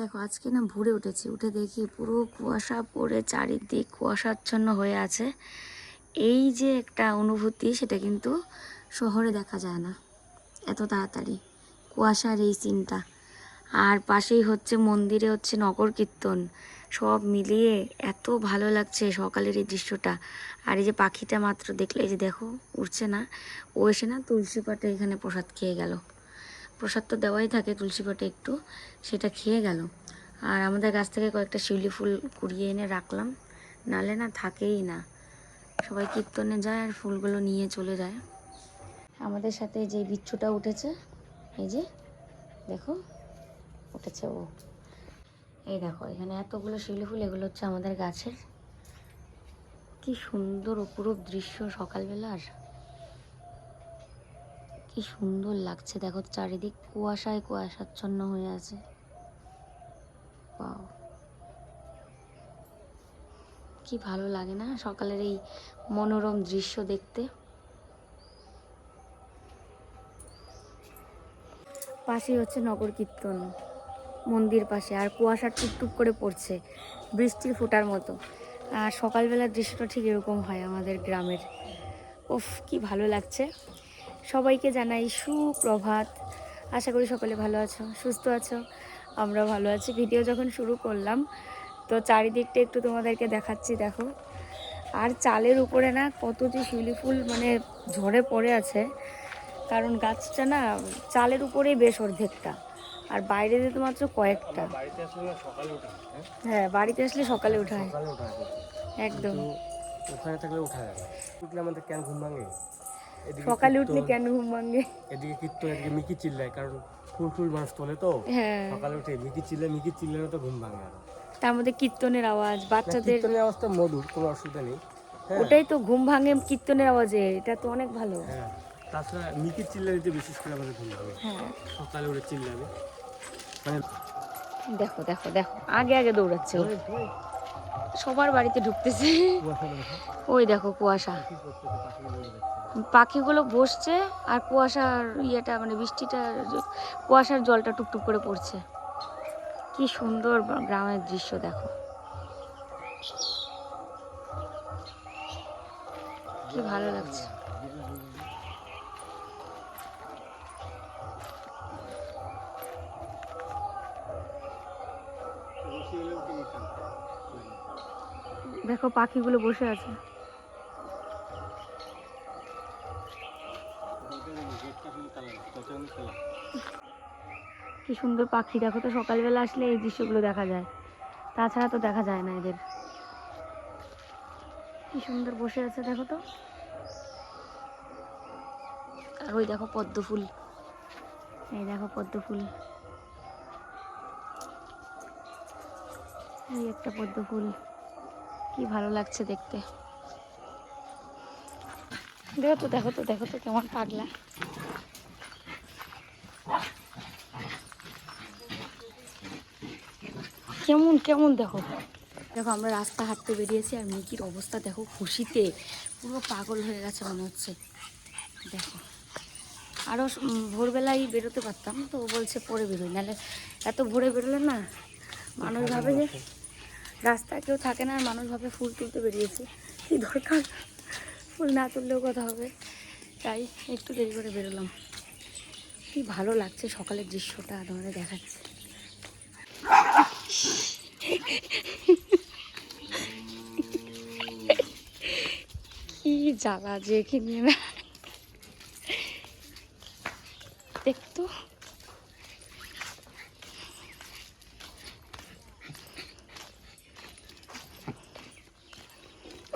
দেখো, আজকে না ভোরে উঠেছি। উঠে দেখি পুরো কুয়াশা পড়ে চারিদিক কুয়াশাচ্ছন্ন হয়ে আছে। এই যে একটা অনুভূতি, সেটা কিন্তু শহরে দেখা যায় না এত তাড়াতাড়ি, কুয়াশার এই সিনটা। আর পাশেই হচ্ছে মন্দিরে হচ্ছে নগর কীর্তন। সব মিলিয়ে এত ভালো লাগছে সকালের এই দৃশ্যটা। আর এই যে পাখিটা মাত্র দেখলে, এই যে দেখো উঠছে না। ও এসে না তুলসী পাটে এখানে প্রসাদ খেয়ে গেল। প্রসাদ তো দেওয়াই থাকে, তুলসী পাটে একটু, সেটা খেয়ে গেল। আর আমাদের গাছ থেকে কয়েকটা শিউলি ফুল কুড়িয়ে এনে রাখলাম। নালে না থাকেই না। সবাই কীর্তনে যায় আর ফুলগুলো নিয়ে চলে যায়। আমাদের সাথে যে বিচ্ছুটা উঠেছে, এই যে, দেখো, উঠেছে ও। এই দেখো, এখানে এতগুলো শিউলি ফুল, এগুলো হচ্ছে আমাদের গাছের। কি সুন্দর অপরূপ দৃশ্য সকালবেলার। কি সুন্দর লাগছে। দেখো চারিদিক কুয়াশায় কুয়াশাচ্ছন্ন হয়ে আছে. কি ভালো লাগে না সকালের এই মনোরম দৃশ্য দেখতে। পাশেই হচ্ছে নগর কীর্তন, মন্দির পাশে, আর কুয়াশা টুকটুক করে পড়ছে বৃষ্টির ফোঁটার মতো। আর সকালবেলার দৃশ্যটা ঠিক এরকম হয় আমাদের গ্রামের। উফ, কি ভালো লাগছে। সবাইকে জানাই সুপ্রভাত। আশা করি সকলে ভালো আছো সুস্থ আছো আমরা ভালো আছি। ভিডিও যখন শুরু করলাম তো চারিদিকটা একটু তোমাদেরকে দেখাচ্ছি দেখো। আর চালের উপরে না কত যে শিউলি ফুল মানে ঝরে পড়ে আছে কারণ গাছটা না চালের উপরেই বেশ অর্ধেকটা আর বাইরে তো মাত্র কয়েকটা। বাড়িতে আসলে সকালে হ্যাঁ? হ্যাঁ বাড়িতে আসলে সকালে উঠায় হয়। একদম। ওখানে থাকলে না। উঠলে আমাদের কেন ঘুম ভাঙে? সকালে উঠলে কেন ঘুম ভাঙে? এদিকে কীর্তন এদিকে মিকি চিল্লায় কারণ ফুল ফুল মানুষ তোলে তো। হ্যাঁ। সকালে উঠে মিকি চিল্লায় মিকি চিল্লালে তো ঘুম ভাঙে আরও। তার মধ্যে কীর্তনের আওয়াজ বাচ্চাদের কীর্তনের অবস্থা মধুর কোনো অসুবিধা নেই। হ্যাঁ। ওটাই তো ঘুম ভাঙে কীর্তনের আওয়াজে এটা তো অনেক ভালো। হ্যাঁ। তাছাড়া মিকি চিল্লা দিতে বিশেষ করে আমাদের ঘুম ভাঙে। হ্যাঁ। সকালে উঠে চিল্লাবে মানে দেখো দেখো দেখো আগে আগে দৌড়াচ্ছে সবার বাড়িতে ঢুকতেছে। ওই দেখো কুয়াশা। পাখিগুলো বসছে আর কুয়াশার ইয়েটা মানে বৃষ্টিটা কুয়াশার জলটা টুকটুক করে পড়ছে। কি সুন্দর গ্রামের দৃশ্য দেখো। কি ভালো লাগছে। দেখো পাখিগুলো বসে আছে। কি সুন্দর পাখি। দেখো তো সকালবেলা আসলে এই দৃশ্যগুলো দেখা যায়। তাছাড়া তো দেখা যায় না এদের। কি সুন্দর বসে আছে, দেখো তো। আর ওই দেখো পদ্ম ফুল। এই দেখো পদ্ম ফুল। এই একটা পদ্ম ফুল। কি ভালো লাগছে দেখতে। দেখো তো দেখো তো দেখো তো কেমন পাগলা। কেমন কেমন দেখো। দেখো, আমরা রাস্তা হাঁটতে বেরিয়েছি আর মিকির অবস্থা দেখো খুশিতে। পুরো পাগল হয়ে গেছে মনে হচ্ছে। দেখো। আরও ভোরবেলায় বেরোতে পারতাম, তো বলছে পরে বেরোই। নাহলে এত ভোরে বেরোলে না, মানুষ ভাবে যে রাস্তায় কেউ থাকে না আর মানুষ ভাবে ফুল তুলতে বেরিয়েছে। কি দরকার? ফুল না তুললেও কথা হবে। তাই একটু দেরি করে বেরোলাম। কি ভালো লাগছে সকালের দৃশ্যটা তোমাদের দেখাচ্ছে। কি জ্বালা যে এখানে। না দেখতো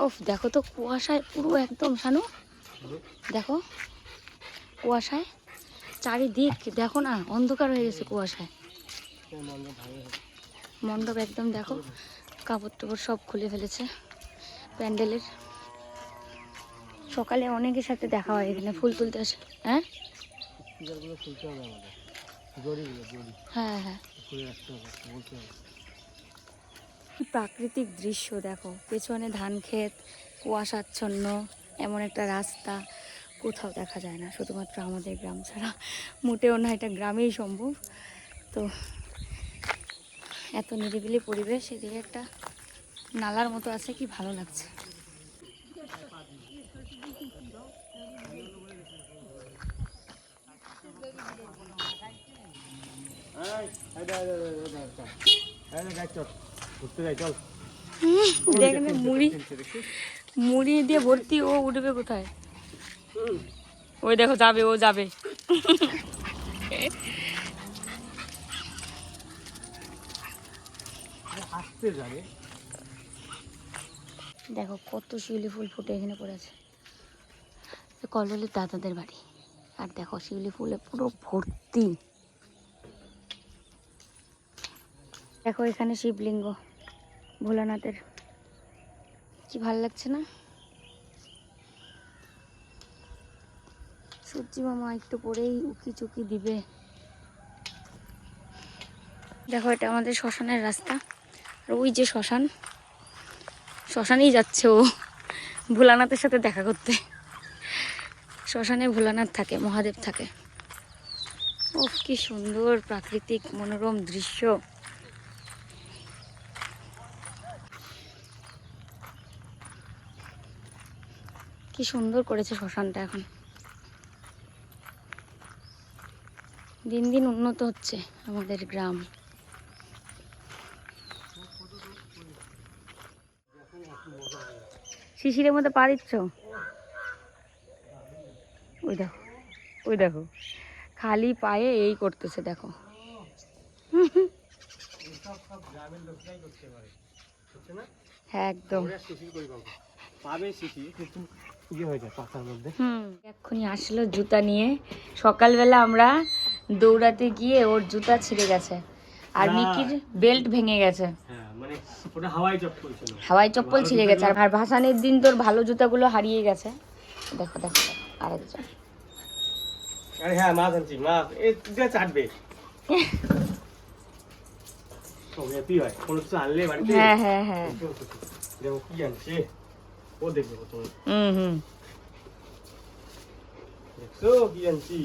ওফ দেখো তো কুয়াশায় পুরো একদম শানু। দেখো কুয়াশায় চারিদিক দেখো না অন্ধকার হয়ে গেছে কুয়াশায়। মণ্ডপ একদম দেখো কাপড় টাপড় সব খুলে ফেলেছে প্যান্ডেলের। সকালে অনেকের সাথে দেখা হয় এখানে ফুল তুলতে আসে। হ্যাঁ? হ্যাঁ হ্যাঁ খুলে রাখতে হবে বলতে হবে কি প্রাকৃতিক দৃশ্য দেখো পেছনে ধান ক্ষেত কুয়াশাচ্ছন্ন এমন একটা রাস্তা কোথাও দেখা যায় না শুধুমাত্র আমাদের গ্রাম ছাড়া মোটেও না এটা গ্রামেই সম্ভব তো এত নিরিবিলি পরিবেশ এদিকে একটা নালার মতো আছে কি ভালো লাগছে ঘুরতে যাই মুড়ি। মুড়ি দিয়ে ভর্তি ও উঠবে কোথায়? ওই দেখো যাবে ও যাবে। দেখো কত শিউলি ফুল ফুটে এখানে পড়ে আছে। কললের দাদাদের বাড়ি। আর দেখো শিউলি ফুলে পুরো ভর্তি। দেখো এখানে শিবলিঙ্গ। ভোলানাথের। কি ভালো লাগছে না? সূর্যি মামা একটু পরেই উকি চুকি দিবে। দেখো, এটা আমাদের শ্মশানের রাস্তা। আর ওই যে শ্মশান, শ্মশানেই যাচ্ছে ও ভোলানাথের সাথে দেখা করতে। শ্মশানে ভোলানাথ থাকে, মহাদেব থাকে। ও কি সুন্দর প্রাকৃতিক মনোরম দৃশ্য। কি সুন্দর করেছে শ্মশানটা এখন। দিন দিন উন্নত হচ্ছে আমাদের গ্রাম। শিশিরের মধ্যে পা দিচ্ছ? ওই দেখো ওই দেখো। খালি পায়ে এই করতেছে দেখো। হ্যাঁ একদম। পাবে শিশির কিন্তু ইয়ে এক্ষুনি আসলো জুতা নিয়ে। সকালবেলা আমরা দৌড়াতে গিয়ে ওর জুতা ছিঁড়ে গেছে। আর। মিকির বেল্ট ভেঙে গেছে। হ্যাঁ মানে হাওয়াই চপ্পল ছিঁড়ে গেছে। আর ভাসানের দিন তোর ভালো জুতাগুলো হারিয়ে গেছে। দেখো দেখো আরেকজন আরে হ্যাঁ মাছ আনছি মাছ। এ চাটবে। ও হ্যাপি হয়? হ্যাঁ হ্যাঁ হ্যাঁ। দেখো কি আনছে? ও দেখবে তুমি হুম হুম দেখছ কি আনছি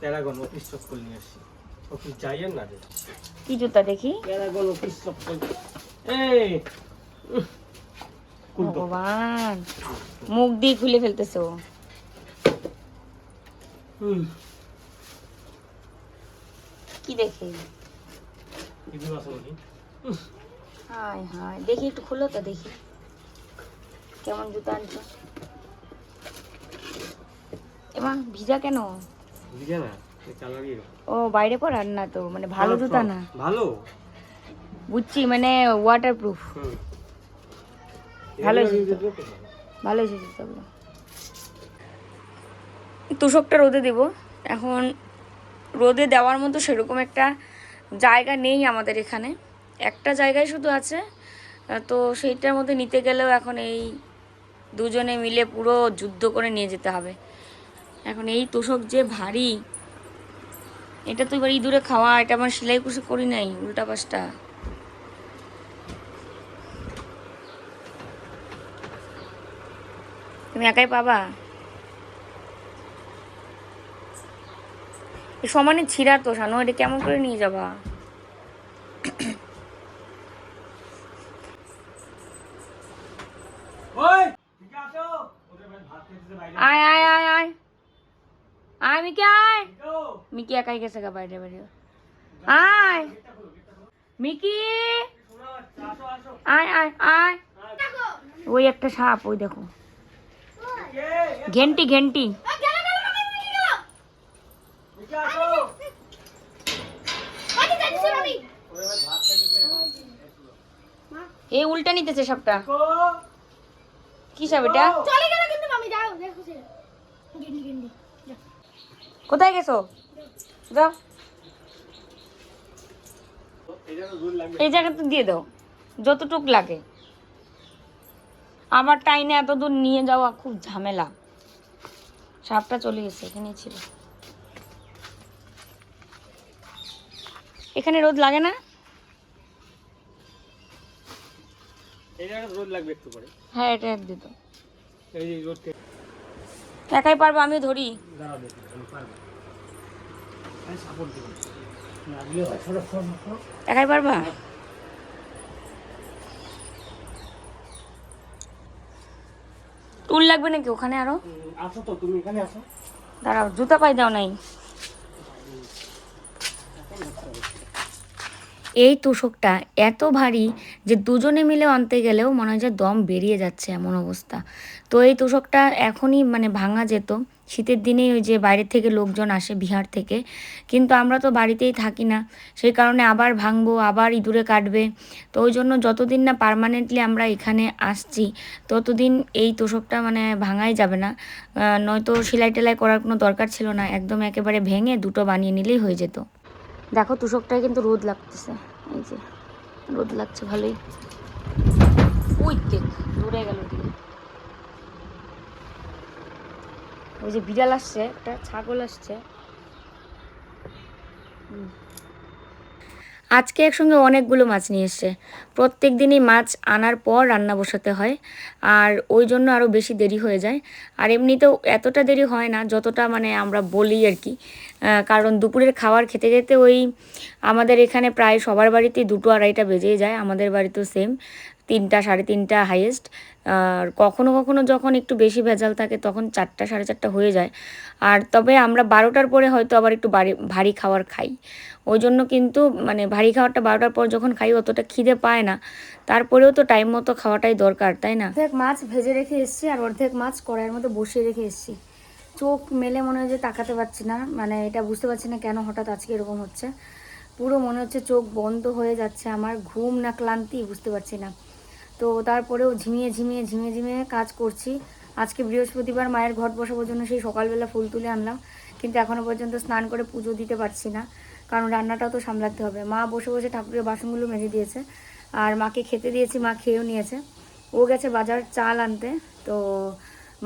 প্যারাগন অফিস চপ্পল নিয়ে আসছি অফিস যাই আর না কি জুতা দেখি? প্যারাগন অফিস চপ্পল এই উহ, ভগবান মুখ দিয়ে খুলে ফেলতেছে ও হুম কি দেখে? হায় হায় দেখি একটু খুলো তো দেখি। কেমন জুতো আনছো? এমা ভিজা কেন? বুঝে না ও বাইরে পরার না তো মানে ভালো জুতা না? ভালো। বুঝছি মানে ওয়াটার প্রুফ ভালো। ভালো হয়েছে জুতাগুলো। তোষকটা রোদে দেব। এখন রোদে দেওয়ার মতো সেরকম একটা জায়গা নেই আমাদের এখানে। একটা জায়গায় শুধু আছে তো সেইটার মধ্যে নিতে গেলেও এখন এই দুজনে মিলে পুরো যুদ্ধ করে নিয়ে যেতে হবে। এখন এই তোষক যে ভারী, এটা তো এবার ইঁদুরে খাওয়া, এটা আমার সেলাই কুশি করি নাই, উল্টা পাশটা। তুমি একাই পাবা? সমানে ছিঁড়া তো সানো এটা কেমন করে নিয়ে যাবা ওই ঠিক আছে ওদের ভাই ভাত খেতে বাইরে আয় আয় আয় আয় আয় মিকি আয় যাও মিকি একাই গেছে গা বাইরে বাইরে? আয়। মিকি। আয় আয় আয়। ওই একটা সাপ ওই দেখো। ঘেন্টি ঘেন্টি। এই উল্টা নিতেছে সাপটা। কো সাপ এটা? কোথায় গেছো? লাগবে এই জায়গাটা দিয়ে দাও যতটুক লাগে। আমার টাইনে এত দূর নিয়ে যাওয়া খুব ঝামেলা। সাপটা চলে গেছে এখানেই ছিল। এখানে রোদ লাগে না? হ্যাঁ এটা এক দিত একাই পারব আমি ধরি দাঁড়াও দেখি আমি পারব আমি সাপোর্ট দিব একাই পারবা? টুল লাগবে নাকি ওখানে আরও? আসো তো তুমি এখানে আসো দাঁড়াও, জুতা পাই দাও নাই। এই তোষকটা এত ভারী যে দুজনে মিলে আনতে গেলেও মনে হয় যে দম বেরিয়ে যাচ্ছে এমন অবস্থা। তো এই তোষকটা এখনই মানে ভাঙা যেত। শীতের দিনেই ওই যে বাইরের থেকে লোকজন আসে বিহার থেকে। কিন্তু আমরা তো বাড়িতেই থাকি না। সেই কারণে আবার ভাঙবো, আবার ইঁদুরে কাটবে। তো ওই জন্য যতদিন না পারমানেন্টলি আমরা এখানে আসছি, ততদিন এই তোষকটা মানে ভাঙাই যাবে না। নয়তো সেলাই টেলাই করার কোনো দরকার ছিল না। একদম একেবারে ভেঙে দুটো বানিয়ে নিলেই হয়ে যেত। দেখো তোষকটায় কিন্তু রোদ লাগতেছে। এই যে, রোদ লাগছে ভালোই। দেখ দূরে গেল দিকে ওই যে বিড়াল আসছে, একটা ছাগল আসছে। আজকে একসঙ্গে অনেকগুলো মাছ নিয়ে এসছে। প্রত্যেক দিনই মাছ আনার পর রান্না বসাতে হয়, আর ওই জন্য আরও বেশি দেরি হয়ে যায়। আর এমনিতেও এতটা দেরি হয় না, যতটা মানে আমরা বলি আর কি। কারণ দুপুরের খাবার খেতে খেতে ওই আমাদের এখানে প্রায় সবার বাড়িতেই দুটো আড়াইটা বেজেই যায়, আমাদের বাড়িতেও সেম তিনটা, সাড়ে তিনটা হাইয়েস্ট আর কখনো কখনো যখন একটু বেশি ভেজাল থাকে তখন চারটা, সাড়ে চারটা হয়ে যায়। আর তবে আমরা বারোটার পরে হয়তো আবার একটু বাড়ি, ভারী খাবার খাই। ওই জন্য কিন্তু মানে ভারী খাবারটা বারোটার পর যখন খাই অতটা খিদে পায় না। তারপরেও তো টাইম মতো খাওয়াটাই দরকার, তাই না? অর্ধেক মাছ ভেজে রেখে এসেছি আর অর্ধেক মাছ কড়াইয়ের মধ্যে বসিয়ে রেখে এসেছি। চোখ মেলে মনে হয় যে তাকাতে পারছি না মানে এটা বুঝতে পারছি না কেন হঠাৎ আজকে এরকম হচ্ছে। পুরো মনে হচ্ছে চোখ বন্ধ হয়ে যাচ্ছে, আমার ঘুম না ক্লান্তি, বুঝতে পারছি না। তো তারপরেও ঝিমিয়ে ঝিমিয়ে ঝিমিয়ে ঝিমিয়ে কাজ করছি। আজকে বৃহস্পতিবার মায়ের ঘট বসাবার জন্য সেই সকালবেলা ফুল তুলে আনলাম। কিন্তু এখনও পর্যন্ত স্নান করে পুজো দিতে পারছি না। কারণ রান্নাটাও তো সামলাতে হবে। মা বসে বসে ঠাকুরের বাসনগুলো মেজে দিয়েছে। আর মাকে খেতে দিয়েছি, মা খেয়েও নিয়েছে। ও গেছে বাজার চাল আনতে। তো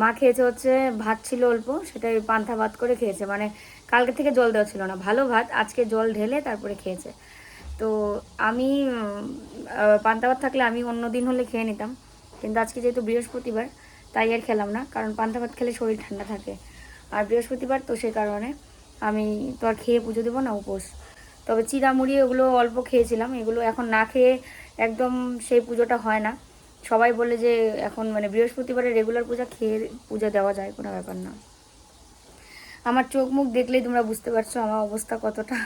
মা খেয়েছে হচ্ছে ভাত ছিল অল্প, সেটাই পান্থা ভাত করে খেয়েছে। মানে কালকে থেকে জল দেওয়া ছিল না। ভালো ভাত, আজকে জল ঢেলে তারপরে খেয়েছে। তো আমি উম, আহ, পান্তা ভাত থাকলে আমি অন্য দিন হলে খেয়ে নিতাম। কিন্তু আজকে যেহেতু বৃহস্পতিবার তাই আর খেলাম না কারণ পান্তা ভাত খেলে শরীর ঠান্ডা থাকে। আর বৃহস্পতিবার তো সে কারণে আমি তো আর খেয়ে পুজো দেবো না উপোস। তবে চিড়া মুড়ি ওগুলো অল্প খেয়েছিলাম এগুলো এখন না খেয়ে একদম সেই পুজোটা হয় না। সবাই বলে যে এখন মানে বৃহস্পতিবারে রেগুলার পূজা খেয়ে পূজা দেওয়া যায় কোনো ব্যাপার না। আমার চোখ মুখ দেখলেই তোমরা বুঝতে পারছ আমার অবস্থা কতটা।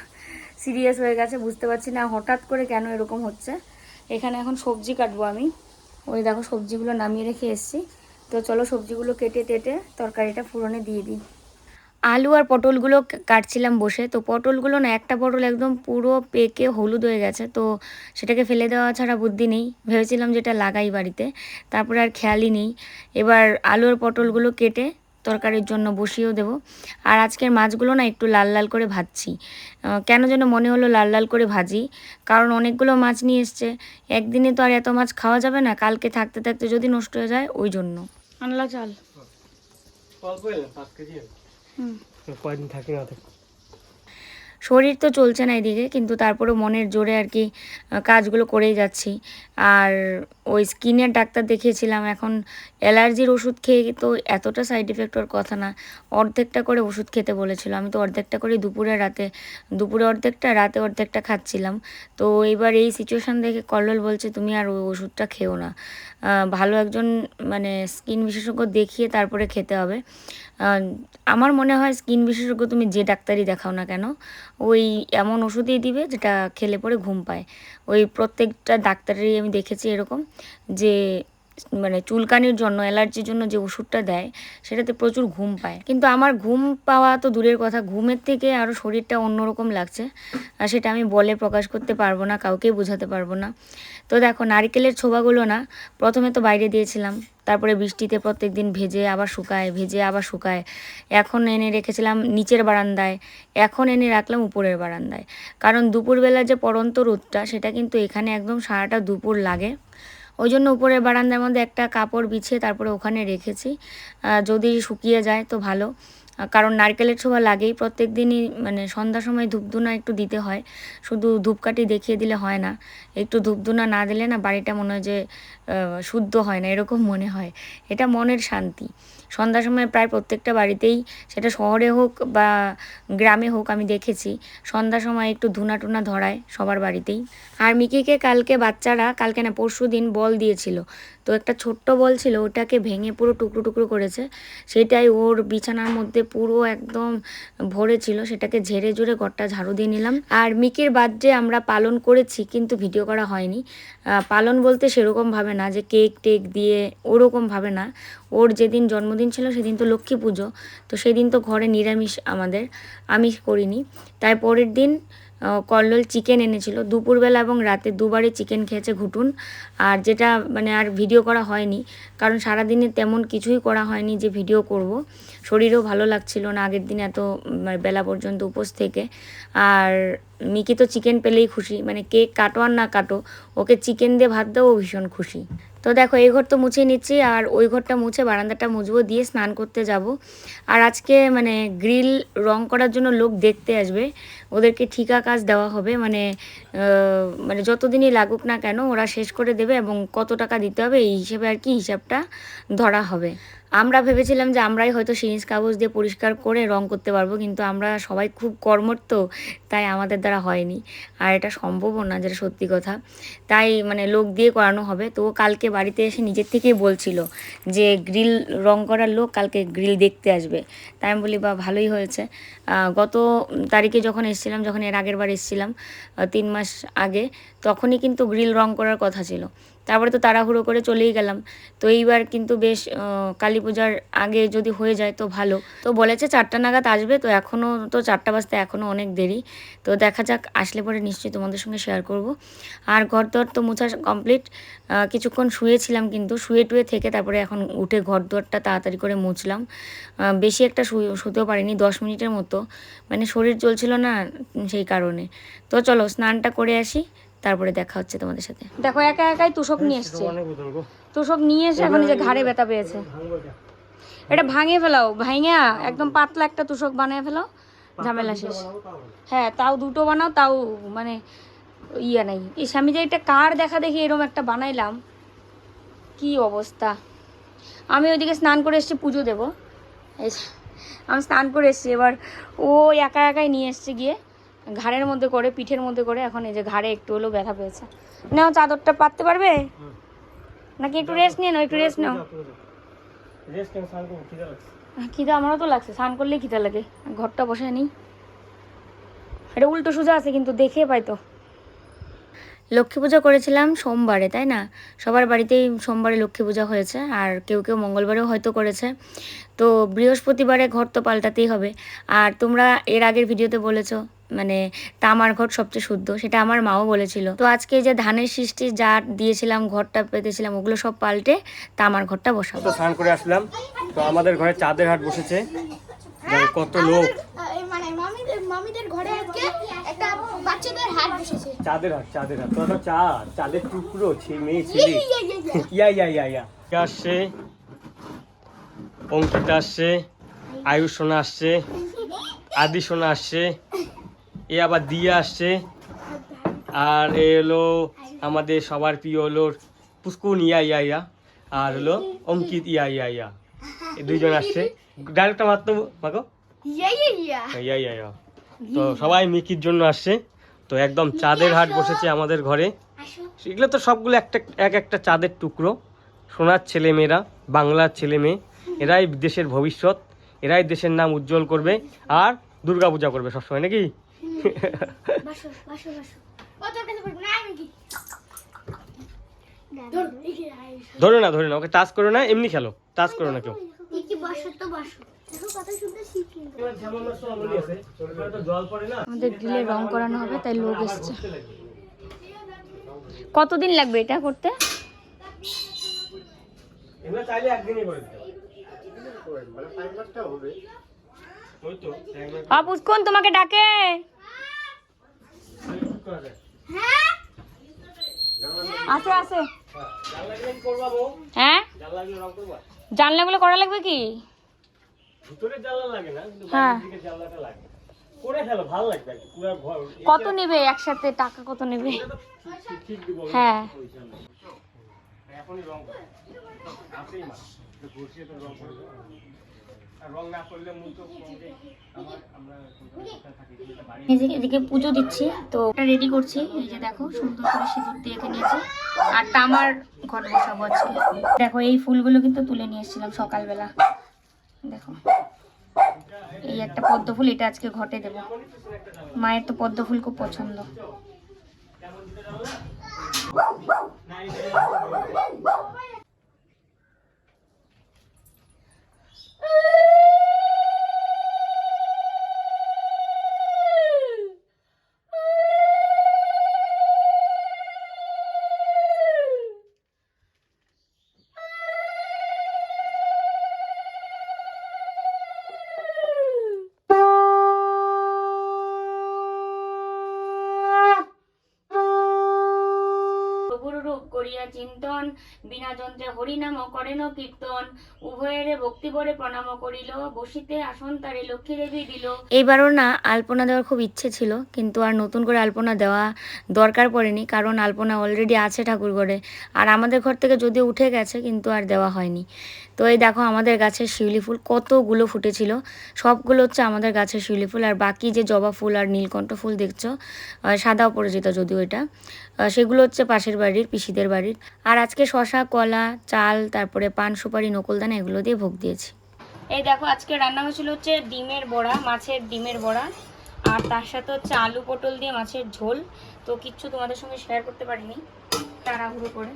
সিরিয়াস হয়ে গেছে, বুঝতে পারছি না হঠাৎ করে কেন এরকম হচ্ছে। এখানে এখন সবজি কাটবো আমি। ওই দেখো সবজিগুলো নামিয়ে রেখে এসেছি। তো চলো সবজিগুলো কেটে টেটে তরকারিটা ফুরনে দিয়ে দিই। আলু আর পটলগুলো কাটছিলাম বসে। তো পটলগুলো না, একটা পটল একদম পুরো পেকে হলুদ হয়ে গেছে। তো সেটাকে ফেলে দেওয়া ছাড়া বুদ্ধি নেই। ভেবেছিলাম যেটা লাগাই বাড়িতে। তারপরে আর খেয়ালই নেই। এবার আলু আর পটলগুলো কেটে তরকারির জন্য বসিয়েও দেব। আর আজকের মাছগুলো না একটু লাল লাল করে ভাজছি। কেন যেন মনে হলো লাল লাল করে ভাজি কারণ অনেকগুলো মাছ নিয়ে এসছে। একদিনে তো আর এত মাছ খাওয়া যাবে না কালকে থাকতে থাকতে যদি নষ্ট হয়ে যায় ওই জন্য। আনলা চাল। অল্প পাঁচ কেজি কয়দিন থাকি না থাকি শরীর তো চলছে না এদিকে, কিন্তু তারপরে মনের জোরে আর কি কাজগুলো করেই যাচ্ছি। আর ওই স্কিনের ডাক্তার দেখিয়েছিলাম, এখন অ্যালার্জির ওষুধ খেয়ে তো এতটা সাইড এফেক্ট ওর কথা না, অর্ধেকটা করে ওষুধ খেতে বলেছিল। আমি তো অর্ধেকটা করে দুপুরে রাতে, দুপুরে অর্ধেকটা, রাতে অর্ধেকটা খাচ্ছিলাম। তো এবার এই সিচুয়েশান দেখে কল্লোল বলছে, তুমি আর ওই ওষুধটা খেও না। ভালো একজন মানে স্কিন বিশেষজ্ঞ দেখিয়ে তারপরে খেতে হবে। আমার মনে হয় স্কিন বিশেষজ্ঞ তুমি যে ডাক্তারই দেখাও না কেন, ওই এমন ওষুধই দিবে যেটা খেলে পরে ঘুম পায়। ওই প্রত্যেকটা ডাক্তারেরই আমি দেখেছি এরকম যে মানে চুলকানির জন্য, অ্যালার্জির জন্য যে ওষুধটা দেয়, সেটাতে প্রচুর ঘুম পায়। কিন্তু আমার ঘুম পাওয়া তো দূরের কথা, ঘুমের থেকে আরও শরীরটা অন্যরকম লাগছে। আর সেটা আমি বলে প্রকাশ করতে পারব না, কাউকেই বোঝাতে পারব না। তো দেখো, নারকেলের ছোবাগুলো না, প্রথমে তো বাইরে দিয়েছিলাম, তারপরে বৃষ্টিতে প্রত্যেক দিন ভেজে আবার শুকায়, ভেজে আবার শুকায়। এখন এনে রেখেছিলাম নিচের বারান্দায়, এখন এনে রাখলাম উপরের বারান্দায়। কারণ দুপুরবেলা যে পড়ন্ত রোদটা, সেটা কিন্তু এখানে একদম সারাটা দুপুর লাগে। ওই জন্য উপরের বারান্দার মধ্যে একটা কাপড় বিছিয়ে তারপরে ওখানে রেখেছি। যদি শুকিয়ে যায় তো ভালো। কারণ নারকেলের ছোঁয়া লাগেই, প্রত্যেক দিনই মানে সন্ধ্যার সময় ধূপধুনা একটু দিতে হয়। শুধু ধূপকাঠি দেখিয়ে দিলে হয় না, একটু ধূপধুনা না দিলে না বাড়িটা মনে হয় যে শুদ্ধ হয় না, এরকম মনে হয়। এটা মনের শান্তি। সন্ধ্যার সময় প্রায় প্রত্যেকটা বাড়িতেই সেটা শহরে হোক বা গ্রামে হোক আমি দেখেছি। সন্ধ্যার সময় একটু ধুনা টুনা ধরায় সবার বাড়িতেই। আর মিকিকে কালকে বাচ্চারা, কালকে না পরশু দিন বল দিয়েছিল। তো একটা ছোট্ট বল ছিল, ওটাকে ভেঙে পুরো টুকরো টুকরো করেছে। সেটাই ওর বিছানার মধ্যে পুরো একদম ভরে ছিল, সেটাকে ঝেড়ে ঝুড়ে ঘরটা ঝাড়ু দিয়ে নিলাম। আর মিকির বার্থডে আমরা পালন করেছি, কিন্তু ভিডিও করা হয়নি। পালন বলতে সেরকমভাবে না যে কেক টেক দিয়ে ওরকম ভাবে না। ওর যেদিন জন্মদিন ছিল সেদিন তো লক্ষ্মী পুজো, তো সেদিন তো ঘরে নিরামিষ আমাদের, আমিষ করিনি। তাই পরের দিন কল্লোল চিকেন এনেছিল। দুপুরবেলা এবং রাতে দুবারই চিকেন খেয়েছে ঘুটুন। আর যেটা মানে আর ভিডিও করা হয়নি, কারণ সারাদিনে তেমন কিছুই করা হয়নি যে ভিডিও করব। শরীরও ভালো লাগছিল না আগের দিন এত বেলা পর্যন্ত উপোস থেকে। আর মিকি তো চিকেন পেলেই খুশি। মানে কেক কাটো আর না কাটো, ওকে চিকেন দিয়ে ভাত দাও ভীষণ খুশি। তো দেখো, এই ঘর তো মুছে নিচ্ছি আর ওই ঘরটা মুছে বারান্দাটা মুছবো, দিয়ে স্নান করতে যাব। আর আজকে মানে গ্রিল রং করার জন্য লোক দেখতে আসবে। ওদেরকে ঠিকা কাজ দেওয়া হবে মানে মানে যতদিনই লাগুক না কেন ওরা শেষ করে দেবে এবং কত টাকা দিতে হবে এই হিসেবে আর কি হিসাবটা ধরা হবে। আমরা ভেবেছিলাম যে আমরাই হয়তো সিরিজ কাগজ দিয়ে পরিষ্কার করে রং করতে পারব, কিন্তু আমরা সবাই খুব কর্মঠ তাই আমাদের দ্বারা হয়নি। আর এটা সম্ভবও না যেটা সত্যি কথা। তাই মানে লোক দিয়ে করানো হবে। তো কালকে বাড়িতে এসে নিজের থেকেই বলছিল যে গ্রিল রং করার লোক কালকে গ্রিল দেখতে আসবে। তাই আমি বলি বা ভালোই হয়েছে। গত তারিখে যখন এসেছিলাম, যখন এর আগের বার এসেছিলাম তিন মাস আগে, তখনই কিন্তু গ্রিল রং করার কথা ছিল। তারপরে তো তাড়াহুড়ো করে চলেই গেলাম। তো এইবার কিন্তু বেশ কালী পূজার আগে যদি হয়ে যায় তো ভালো। তো বলেছে চারটা নাগাদ আসবে, তো এখনও তো চারটা বাজতে এখনও অনেক দেরি। তো দেখা যাক, আসলে পরে নিশ্চয়ই তোমাদের সঙ্গে শেয়ার করব। আর ঘর দর তো মোছা কমপ্লিট কিছুক্ষণ শুয়েছিলাম কিন্তু, শুয়ে টুয়ে থেকে তারপরে এখন উঠে ঘর দরটা তাড়াতাড়ি করে মুছলাম। বেশি একটা শুতেও পারিনি, দশ মিনিটের মতো। মানে শরীর চলছিল না সেই কারণে। তো চলো স্নানটা করে আসি। তারপরে দেখা হচ্ছে তোমাদের সাথে। দেখো একা একাই তুষক নিয়ে এসছে। তুষক নিয়ে এসে এখন যে ঘাড়ে ব্যথা পেয়েছে। এটা। ভাঙে ফেলাও ভাঙা একদম পাতলা একটা তুষক বানিয়ে ফেলাও ঝামেলা শেষ। হ্যাঁ তাও দুটো বানাও তাও মানে ইয়ে নাই। এই স্বামী যে একটা কার দেখা দেখি এরকম একটা বানাইলাম কি অবস্থা। আমি ওইদিকে স্নান করে এসেছি পুজো দেবো। আমি স্নান করে এসেছি এবার ও একা একাই নিয়ে এসছে গিয়ে। ঘাড়ের মধ্যে করে পিঠের মধ্যে করে এখন এই যে ঘাড়ে একটু হলেও ব্যথা পেয়েছে। নাও চাদরটা পাততে পারবে? নাকি একটু রেস্ট নিয়ে নাও একটু রেস্ট নাও। খিদা আমারও তো লাগছে স্নান করলেই খিদা লাগে। ঘরটা বসে নেই এটা উল্টো সোজা আছে কিন্তু দেখে পাই তো। লক্ষ্মী পূজা করেছিলাম সোমবারে তাই না? সবার বাড়িতেই সোমবারে লক্ষ্মী পূজা হয়েছে আর কেউ কেউ মঙ্গলবারেও হয়তো করেছে। তো বৃহস্পতিবারে ঘর তো পাল্টাতেই হবে। আর তোমরা এর আগের ভিডিওতে বলেছ মানে তামার ঘর সবচেয়ে শুদ্ধ সেটা আমার মাও বলেছিল। তো আজকে যে ধানের সৃষ্টি যা দিয়েছিলাম ঘরটা পেতেছিলাম ওগুলো সব পাল্টে তামার ঘরটা বসাবো। তো স্নান করে আসলাম। তো আমাদের ঘরে চাঁদের হাট বসেছে। কত লোক। মানে মামিদের মামিদের ঘরে আজকে একটা বাচ্চাদের হাট বসেছে চাঁদের হাট। চাঁদের হাট তোরা চাঁদের টুকরো ছেলে ইয়া ইয়া ইয়া ইয়া। আসছে? অঙ্কিতা আসছে। আয়ুষ সোনা আসছে। আদি সোনা আসছে। এ আবার দিয়ে আসছে। আর এ হলো আমাদের সবার প্রিয় হলো পুষ্কুন ইয়া ইয়া ইয়া। আর হলো অঙ্কিত ইয়া ইয়া ইয়া। দুইজন আসছে। ডাইরেক্টটা মারতো মাগো? ইয়া ইয়া ইয়া। তো সবাই মিকির জন্য আসছে। তো একদম চাঁদের হাট বসেছে আমাদের ঘরে। এগুলো তো সবগুলো একটা এক একটা চাঁদের টুকরো। সোনার ছেলেমেয়েরা বাংলার ছেলে মেয়ে। এরাই দেশের ভবিষ্যৎ। এরাই দেশের নাম উজ্জ্বল করবে। আর দুর্গা পূজা করবে সবসময় নাকি? বাসো বাসো বাসো। ও তোর কাছে পড়বে না আমি কি? ধর ধরে না ধরে না ওকে টাচ করো না এমনি খেলো। টাচ করো না কেউ। কি বাসো তো বাসো। দেখো কথা শুনতে শিখি। জল পড়ে না আমাদের গ্রিলে রং করানো হবে তাই লোক এসছে। কতদিন লাগবে এটা করতে? অপুষ্কন তোমাকে ডাকে। আছে আছে। হ্যাঁ? জানলাগুলো করা লাগবে কি? হ্যাঁ। কত নেবে একসাথে? টাকা কত নেবে। হ্যাঁ। এখনই রং রং করে দাও। আর রং না করলে মূল আমার আমরা থাকি, কিন্তু এটা বাড়ি এই যে এদিকে পুজো দিচ্ছি তো এটা রেডি করছি। এই যে দেখো সুন্দর করে সিঁদুর দিয়ে নিয়েছি। আর তামার ঘট বসাবো আজকে। দেখো এই ফুলগুলো কিন্তু তুলে নিয়ে এসেছিলাম সকালবেলা। দেখো এই একটা পদ্ম ফুল এটা আজকে ঘটে দেবো। মায়ের তো পদ্ম ফুল খুব পছন্দ। করিয়া চিন্তন, বিনা যন্ত্রে হরিনাম করেন কীর্তন। উভয়ের ভক্তি করে প্রণাম করিল, বসিতে আসন তারে লক্ষ্মী দেবী দিল। এইবারও না আলপনা দেওয়ার খুব ইচ্ছে ছিল, কিন্তু আর নতুন করে আলপনা দেওয়া দরকার পড়েনি, কারণ আলপনা অলরেডি আছে ঠাকুর ঘরে আর আমাদের ঘর থেকে যদিও উঠে গেছে, কিন্তু আর দেওয়া হয়নি। তো এই দেখো আমাদের গাছের শিউলি ফুল, কতগুলো ফুটেছিল। সবগুলো হচ্ছে আমাদের গাছের শিউলি ফুল, আর বাকি যে জবা ফুল আর নীলকণ্ঠ ফুল দেখছ সাদা অপরাজিতা যদিও এটা। সেগুলো হচ্ছে পাশের বাড়ির, পিসিদের বাড়ির। আর আজকে শশা, কলা, চাল, তারপরে পান, সুপারি নকুলদানা এগুলো দিয়ে ভোগ দিয়েছি। এই দেখো, আজকে রান্না হয়েছিল হচ্ছে ডিমের বড়া, মাছের ডিমের বড়া। আর তার সাথে হচ্ছে আলু পটল দিয়ে মাছের ঝোল। তো কিচ্ছু তোমাদের সঙ্গে শেয়ার করতে পারিনি, তাড়াহুড়ো করে।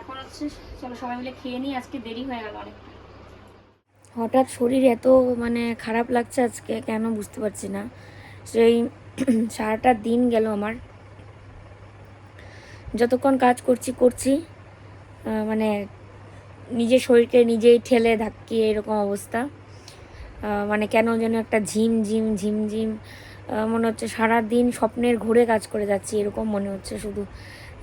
এখন হচ্ছে চলো সবাই মিলে খেয়ে নিই, আজকে দেরি হয়ে গেল অনেক হঠাৎ শরীর এত মানে খারাপ লাগছে আজকে, কেন বুঝতে পারছি না। সেই সারাটা দিন গেল আমার। যতক্ষণ কাজ করছি করছি মানে নিজের শরীরকে নিজেই ঠেলে ধাক্কিয়ে এরকম অবস্থা। মানে কেন যেন একটা ঝিম ঝিম ঝিম ঝিম মনে হচ্ছে সারা দিন স্বপ্নের ঘুরে কাজ করে যাচ্ছি, এরকম মনে হচ্ছে শুধু।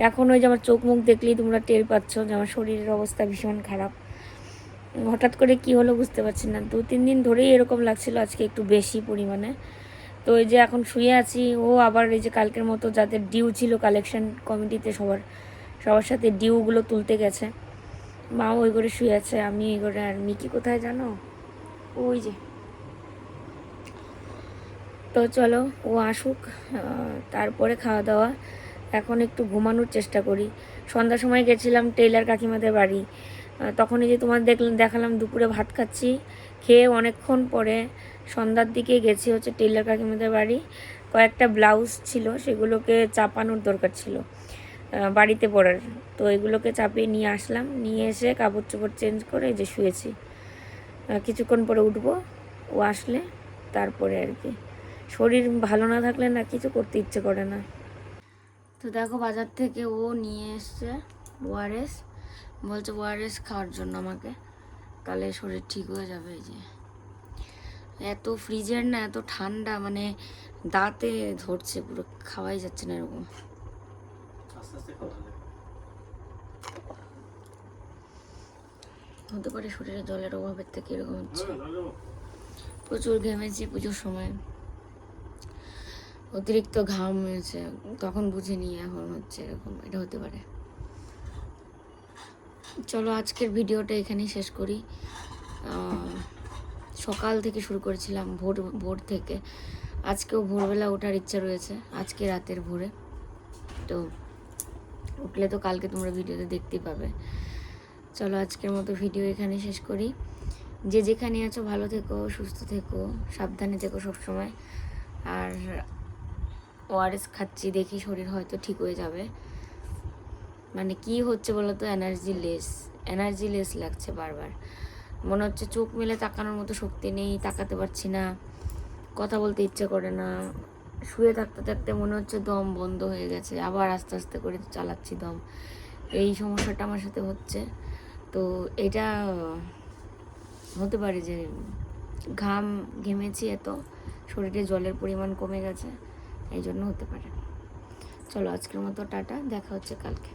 এখন ওই যে আমার চোখ মুখ দেখলেই তোমরা টের পাচ্ছ যে আমার শরীরের অবস্থা ভীষণ খারাপ। হঠাৎ করে কি হলো বুঝতে পারছি না। দু, তিন দিন ধরেই এরকম লাগছিল আজকে একটু বেশি পরিমাণে। তো এই যে এখন শুয়ে আছি, ও আবার এই যে কালকের মতো যাদের ডিউ ছিল কালেকশন কমিটিতে সবার সবার সাথে ডিউগুলো তুলতে গেছে। মা ওই করে শুয়ে আছে, আমি এই করে আর মিকি কোথায় জানো? ওই যে। তো চলো, ও আসুক তারপরে খাওয়া দাওয়া। এখন একটু ঘুমানোর চেষ্টা করি। সন্ধ্যার সময় গেছিলাম টেইলার কাকিমাদের বাড়ি। তখনই যে তোমার দেখলাম দেখালাম দুপুরে ভাত খাচ্ছি, খেয়ে অনেকক্ষণ পরে সন্ধ্যার দিকে গেছি হচ্ছে টেইলার কাকিমাদের বাড়ি। কয়েকটা ব্লাউজ ছিল, সেগুলোকে চাপানোর দরকার ছিল বাড়িতে পরার। তো এগুলোকে চাপিয়ে নিয়ে আসলাম, নিয়ে এসে কাপড় চোপড় চেঞ্জ করে যে শুয়েছি। কিছুক্ষণ পরে উঠবো, ও আসলে তারপরে আর কি। শরীর ভালো না থাকলে না কিছু করতে ইচ্ছে করে না। তো দেখো বাজার থেকে ও নিয়ে এসছে ওআরএস। বলছে ওআরএস খাওয়ার জন্য আমাকে। তাহলে শরীর ঠিক হয়ে যাবে এই যে। এত ফ্রিজের না এত ঠান্ডা মানে দাঁতে ধরছে পুরো খাওয়াই যাচ্ছে না এরকম। হতে পারে শরীরে জলের অভাবের থেকে এরকম হচ্ছে। প্রচুর ঘেমেছি পুজোর সময়। অতিরিক্ত ঘাম হয়েছে, তখন বুঝে বুঝিনি এখন হচ্ছে এরকম, এটা হতে পারে। চলো আজকের ভিডিওটা এখানেই শেষ করি। সকাল থেকে শুরু করেছিলাম ভোর ভোর থেকে। আজকেও ভোরবেলা ওঠার ইচ্ছা রয়েছে, আজকে রাতের ভোরে। তো উঠলে তো কালকে তোমরা ভিডিওতে দেখতেই পাবে। চলো আজকের মতো ভিডিও এখানে শেষ করি। যে যেখানে আছো ভালো থেকো, সুস্থ থেকো, সাবধানে থেকো সবসময়। আর ওআরএস খাচ্ছি, দেখি শরীর হয়তো ঠিক হয়ে যাবে। মানে কি হচ্ছে বলো তো? এনার্জি লেস এনার্জি লেস লাগছে বারবার। মনে হচ্ছে চোখ মেলে তাকানোর মতো শক্তি নেই, তাকাতে পারছি না, কথা বলতে ইচ্ছে করে না। শুয়ে থাকতে থাকতে মনে হচ্ছে দম বন্ধ হয়ে গেছে, আবার আস্তে আস্তে করে চালাচ্ছি দম। এই সমস্যাটা আমার সাথে হচ্ছে। তো এটা হতে পারে যে ঘাম ঘেমেছি এত, শরীরে জলের পরিমাণ কমে গেছে। এই জন্য হতে পারে চলো আজকের মতো টাটা দেখা হচ্ছে কালকে।